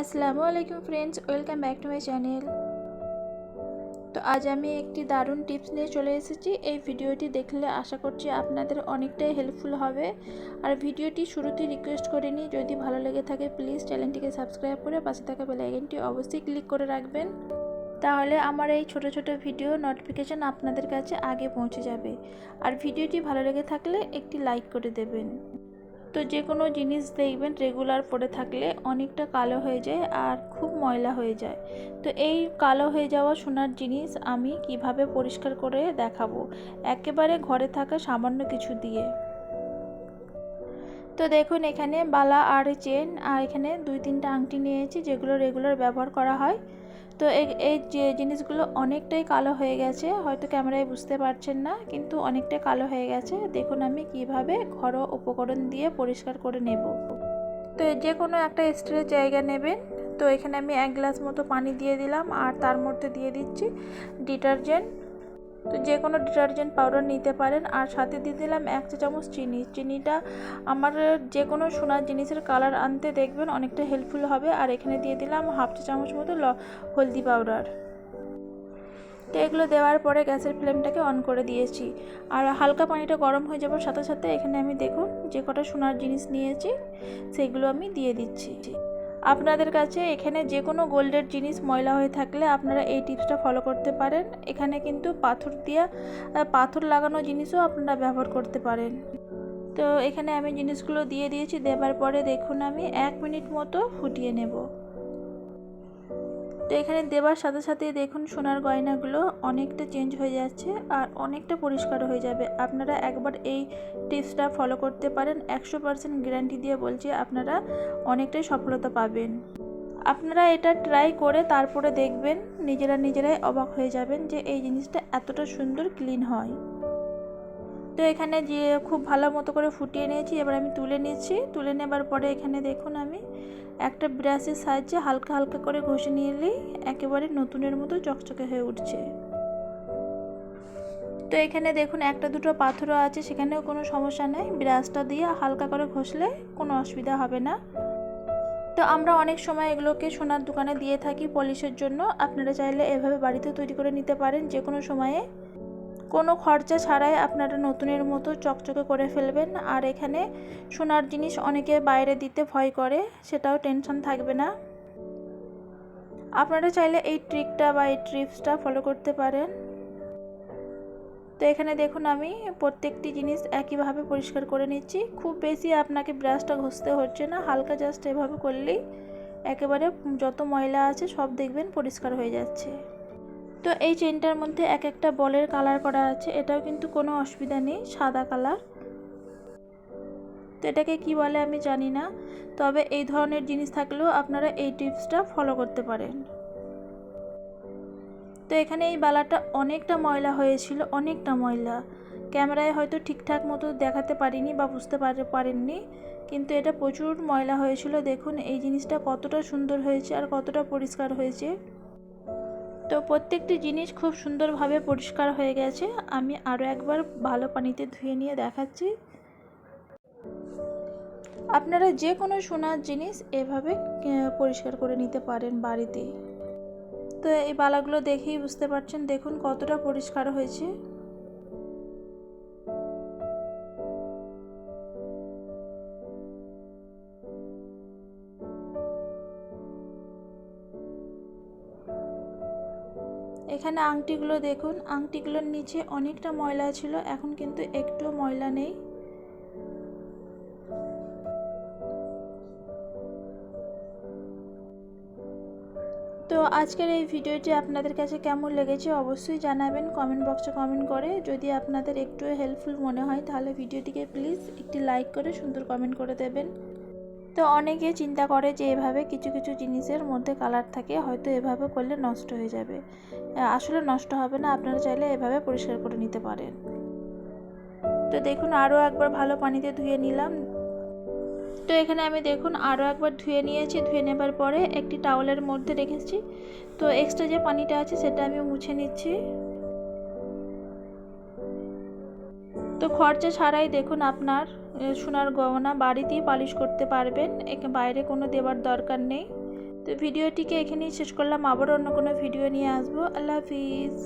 আসসালামু আলাইকুম friends welcome back to my channel তো আজ আমি একটি দারুণ টিপস নিয়ে চলে এসেছি। এই ভিডিওটি দেখলে আশা করছি আপনাদের অনেকটাই হেল্পফুল হবে। আর ভিডিওটি শুরুতেই রিকোয়েস্ট করে নিই, যদি ভালো লেগে থাকে প্লিজ চ্যানেলটিকে সাবস্ক্রাইব করে পাশে থাকা বেল আইকনটি অবশ্যই ক্লিক করে রাখবেন। তাহলে আমার এই ছোট ছোট ভিডিও নোটিফিকেশান আপনাদের কাছে আগে পৌঁছে যাবে। আর ভিডিওটি ভালো লেগে থাকলে একটি লাইক করে দেবেন। তো যে কোনো জিনিস দেখবেন রেগুলার পরে থাকলে অনেকটা কালো হয়ে যায় আর খুব ময়লা হয়ে যায়। তো এই কালো হয়ে যাওয়া সোনার জিনিস আমি কীভাবে পরিষ্কার করে দেখাবো? একেবারে ঘরে থাকা সামান্য কিছু দিয়ে। তো দেখুন এখানে বালা আর চেন আর এখানে দুই তিনটা আংটি নিয়েছি যেগুলো রেগুলার ব্যবহার করা হয়। তো এই যে জিনিসগুলো অনেকটাই কালো হয়ে গেছে, হয়তো ক্যামেরায় বুঝতে পারছেন না, কিন্তু অনেকটাই কালো হয়ে গেছে। দেখুন আমি কীভাবে ঘরোয়া উপকরণ দিয়ে পরিষ্কার করে নেব। তো যে কোনো একটা স্টিলের জায়গা নেবেন। তো এখানে আমি এক গ্লাস মতো পানি দিয়ে দিলাম, আর তার মধ্যে দিয়ে দিচ্ছি ডিটারজেন্ট তো যে কোনো ডিটারজেন্ট পাউডার নিতে পারেন। আর সাথে দিয়ে দিলাম এক চা চামচ চিনি। চিনিটা আমার যে কোনো সোনার জিনিসের কালার আনতে দেখবেন, অনেকটা হেল্পফুল হবে। আর এখানে দিয়ে দিলাম হাফ চা চামচ মতো ল, হলদি পাউডার। তো এগুলো দেওয়ার পরে গ্যাসের ফ্লেমটাকে অন করে দিয়েছি। আর হালকা পানিটা গরম হয়ে যাবার সাথে সাথে এখানে আমি দেখুন যে কটা সোনার জিনিস নিয়েছি, সেগুলো আমি দিয়ে দিচ্ছি। আপনাদের কাছে এখানে যে কোনো গোল্ডের জিনিস ময়লা হয়ে থাকলে আপনারা এই টিপসটা ফলো করতে পারেন। এখানে কিন্তু পাথর দিয়া পাথর লাগানো জিনিসও আপনারা ব্যবহার করতে পারেন। তো এখানে আমি জিনিসগুলো দিয়ে দিয়েছি, দেবার পরে দেখুন আমি এক মিনিট মতো ফুটিয়ে নেব। তো এখানে দেবার সাথে সাথে দেখুন সোনার গয়নাগুলো অনেকটা চেঞ্জ হয়ে যাচ্ছে আর অনেকটা পরিষ্কার হয়ে যাবে। আপনারা একবার এই টিপসটা ফলো করতে পারেন। একশো পার্সেন্ট গ্যারান্টি দিয়ে বলছি আপনারা অনেকটাই সফলতা পাবেন। আপনারা এটা ট্রাই করে তারপরে দেখবেন নিজেরা নিজেরাই অবাক হয়ে যাবেন যে এই জিনিসটা এতটা সুন্দর ক্লিন হয়। তো এখানে যে খুব ভালো মতো করে ফুটিয়ে নিয়েছি, এবার আমি তুলে নিচ্ছি। তুলে নেবার পরে এখানে দেখুন আমি একটা ব্রাশের সাহায্যে হালকা হালকা করে ঘষে নিলেই একেবারে নতুনের মতো চকচকে হয়ে উঠছে। তো এখানে দেখুন একটা দুটো পাথরও আছে, সেখানেও কোনো সমস্যা নেই। ব্রাশটা দিয়ে হালকা করে ঘষলে কোনো অসুবিধা হবে না। তো আমরা অনেক সময় এগুলোকে সোনার দোকানে দিয়ে থাকি পলিশের জন্য। আপনারা চাইলে এভাবে বাড়িতে তৈরি করে নিতে পারেন যে কোনো সময়ে। কোনো খরচা ছাড়াই আপনারা নতুনের মতো চকচকে করে ফেলবেন। আর এখানে সোনার জিনিস অনেকে বাইরে দিতে ভয় করে, সেটাও টেনশন থাকবে না। আপনারা চাইলে এই ট্রিকটা বা এই ট্রিপসটা ফলো করতে পারেন। তো এখানে দেখুন আমি প্রত্যেকটি জিনিস একইভাবে পরিষ্কার করে নিচ্ছি। খুব বেশি আপনাকে ব্রাশটা ঘষতে হচ্ছে না, হালকা জাস্ট এভাবে করলেই একেবারে যত ময়লা আছে সব দেখবেন পরিষ্কার হয়ে যাচ্ছে। তো এই চেনটার মধ্যে এক একটা বলের কালার করা আছে, এটাও কিন্তু কোনো অসুবিধা নেই, সাদা কালার। তো এটাকে কি বলে আমি জানি না, তবে এই ধরনের জিনিস থাকলেও আপনারা এই টিপসটা ফলো করতে পারেন। তো এখানে এই বালাটা অনেকটা ময়লা হয়েছিল, অনেকটা ময়লা। ক্যামেরায় হয়তো ঠিকঠাক মতো দেখাতে পারিনি বা বুঝতে পারেননি, কিন্তু এটা প্রচুর ময়লা হয়েছিল, দেখুন এই জিনিসটা কতটা সুন্দর হয়েছে আর কতটা পরিষ্কার হয়েছে। তো প্রত্যেকটি জিনিস খুব সুন্দরভাবে পরিষ্কার হয়ে গেছে। আমি আরও একবার ভালো পানিতে ধুয়ে নিয়ে দেখাচ্ছি। আপনারা যে কোনো সোনার জিনিস এভাবে পরিষ্কার করে নিতে পারেন বাড়িতে। তো এই বালাগুলো দেখেই বুঝতে পারছেন, দেখুন কতটা পরিষ্কার হয়েছে। এখানে আংটিগুলো দেখুন। আংটিগুলোর নিচে অনেকটা ময়লা ছিল, এখন কিন্তু একটু ময়লা নেই। তো আজকের এই ভিডিওটি আপনাদের কাছে কেমন লেগেছে অবশ্যই জানাবেন কমেন্ট বক্সে কমেন্ট করে। যদি আপনাদের একটু হেল্পফুল মনে হয়, তাহলে ভিডিওটিকে প্লিজ একটি লাইক করে সুন্দর কমেন্ট করে দেবেন। তো অনেকে চিন্তা করে যে এভাবে কিছু কিছু জিনিসের মধ্যে কালার থাকে, হয়তো এভাবে করলে নষ্ট হয়ে যাবে। আসলে নষ্ট হবে না, আপনারা চাইলে এভাবে পরিষ্কার করে নিতে পারেন। তো দেখুন, আরও একবার ভালো পানিতে ধুয়ে নিলাম। তো এখানে আমি দেখুন, আরও একবার ধুয়ে নিয়েছি। ধুয়ে নেবার পরে একটি টাওয়ালের মধ্যে রেখেছি। তো এক্সট্রা যে পানিটা আছে, সেটা আমি মুছে নিচ্ছি। তো খরচা ছাড়াই দেখুন আপনার সোনার গহনা বাড়িতেই পালিশ করতে পারবেন। একে বাইরে কোনো দেওয়ার দরকার নেই। তো ভিডিওটিকে এখানেই শেষ করলাম। আবার অন্য কোনো ভিডিও নিয়ে আসব। আল্লাহ হাফিজ।